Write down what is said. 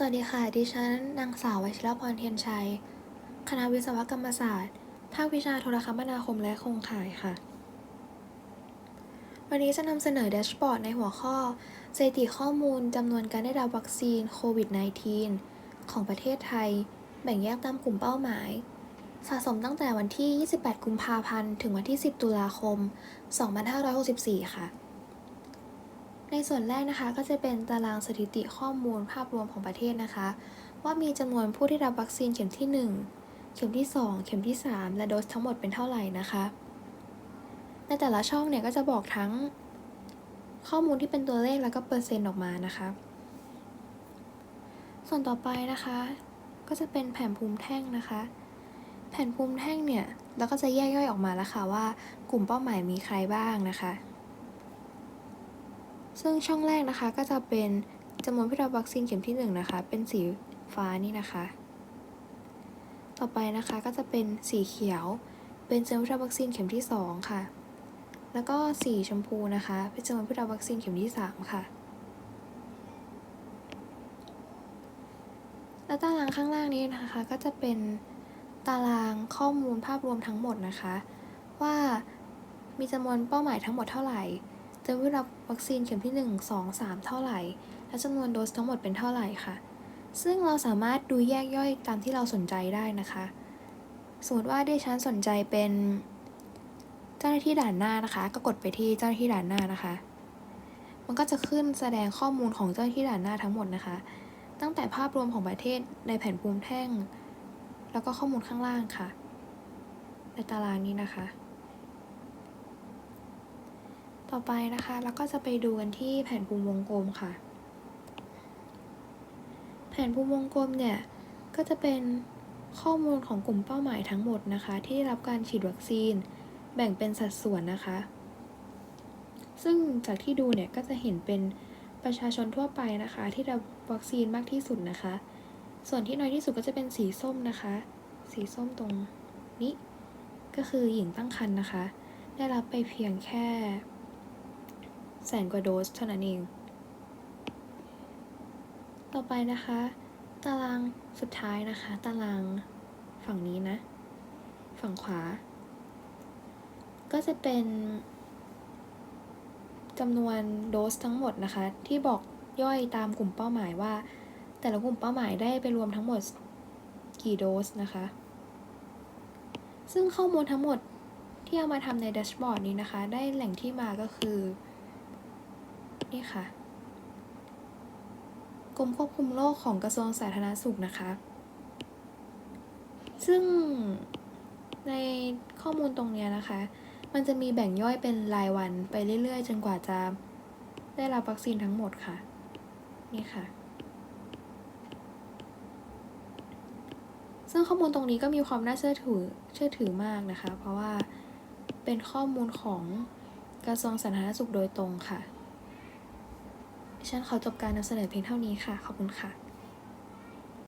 สวัสดีค่ะ ดิฉันนางสาววชิรพรเทียนชัย คณะวิศวกรรมศาสตร์ ภาควิชาโทรคมนาคมและโครงข่ายค่ะ วันนี้จะนำเสนอแดชบอร์ดในหัวข้อสถิติข้อมูลจำนวนการได้รับวัคซีนโควิด -19 ของประเทศไทย แบ่งแยกตามกลุ่มเป้าหมาย สะสมตั้งแต่วันที่ 28 กุมภาพันธ์ ถึงวันที่ 10 ตุลาคม 2564 ค่ะ ในส่วนแรกนะคะก็จะเป็นตารางสถิติข้อมูลภาพรวมของประเทศนะคะ ว่ามีจำนวนผู้ที่รับวัคซีนเข็มที่ 1 เข็มที่ 2 เข็มที่ 3 และโดสทั้งหมดเป็นเท่าไหร่นะคะ ในแต่ละช่องเนี่ยก็จะบอกทั้งข้อมูลที่เป็นตัวเลขแล้วก็เปอร์เซ็นต์ออกมานะคะ ส่วนต่อไปนะคะ ก็จะเป็นแผ่นภูมิแท่งนะคะ แผ่นภูมิแท่งเนี่ยเราก็จะแยกย่อยออกมาแล้วค่ะว่า กลุ่มเป้าหมายมีใครบ้างนะคะ ซึ่งช่องแรกนะคะก็จะเป็นจำนวนผู้รับวัคซีนเข็มที่ 1 นะคะ เป็นสีฟ้านี่นะคะ ต่อไปนะคะก็จะเป็นสีเขียว เป็นจำนวนผู้รับวัคซีนเข็มที่ 2 ค่ะ แล้วก็สีชมพูนะคะ เป็นจำนวนผู้รับวัคซีนเข็มที่ 3 ค่ะ และตารางข้างล่างนี้นะคะก็จะเป็นตารางข้อมูลภาพรวมทั้งหมดนะคะ ว่ามีจำนวนเป้าหมายทั้งหมดเท่าไหร่ จะได้รับวัคซีนเข็มที่ 1 2 3 เท่าไหร่ และจำนวนโดสทั้งหมดเป็นเท่าไหร่ค่ะ ซึ่งเราสามารถดูแยกย่อยตามที่เราสนใจได้นะคะ สมมติว่าดิฉันสนใจเป็นเจ้าหน้าที่ด่านหน้านะคะ ก็กดไปที่เจ้าหน้าที่ด่านหน้านะคะ มันก็จะขึ้นแสดงข้อมูลของเจ้าหน้าที่ด่านหน้าทั้งหมดนะคะ ตั้งแต่ภาพรวมของประเทศในแผ่นภูมิแท่ง แล้วก็ข้อมูลข้างล่างค่ะ ในตารางนี้นะคะ ต่อไปนะคะเราก็จะไปดูกันที่แผนภูมิวงกลมค่ะ แผนภูมิวงกลมเนี่ย ก็จะเป็นข้อมูลของกลุ่มเป้าหมายทั้งหมดนะคะ ที่ได้รับการฉีดวัคซีน แบ่งเป็นสัดส่วนนะคะ ซึ่งจากที่ดูเนี่ยก็จะเห็นเป็นประชาชนทั่วไปนะคะ ที่รับวัคซีนมากที่สุดนะคะ ส่วนที่น้อยที่สุดก็จะเป็นสีส้มนะคะ สีส้มตรงนี้ ก็คือหญิงตั้งครรภ์นะคะ ได้รับไปเพียงแค่ แสนกว่าโดสเท่านั้นเอง ต่อไปนะคะ ตารางสุดท้ายนะคะ ตารางฝั่งนี้นะ ฝั่งขวา ก็จะเป็นจำนวนโดสทั้งหมดนะคะ ที่บอกย่อยตามกลุ่มเป้าหมายว่า แต่ละกลุ่มเป้าหมายได้ไปรวมทั้งหมดกี่โดสนะคะ ซึ่งข้อมูลทั้งหมดที่เอามาทำในแดชบอร์ดนี้นะคะ ได้แหล่งที่มาก็คือ นี่ค่ะ กรมควบคุมโรคของกระทรวงสาธารณสุขนะคะ ซึ่งในข้อมูลตรงนี้นะคะ มันจะมีแบ่งย่อยเป็นรายวันไปเรื่อยๆ จนกว่าจะได้รับวัคซีนทั้งหมดค่ะ นี่ค่ะ ซึ่งข้อมูลตรงนี้ก็มีความน่าเชื่อถือเชื่อถือมากนะคะ เพราะว่าเป็นข้อมูลของกระทรวงสาธารณสุขโดยตรงค่ะ ฉันขอจบการนำเสนอเพียงเท่านี้ค่ะ ขอบคุณค่ะ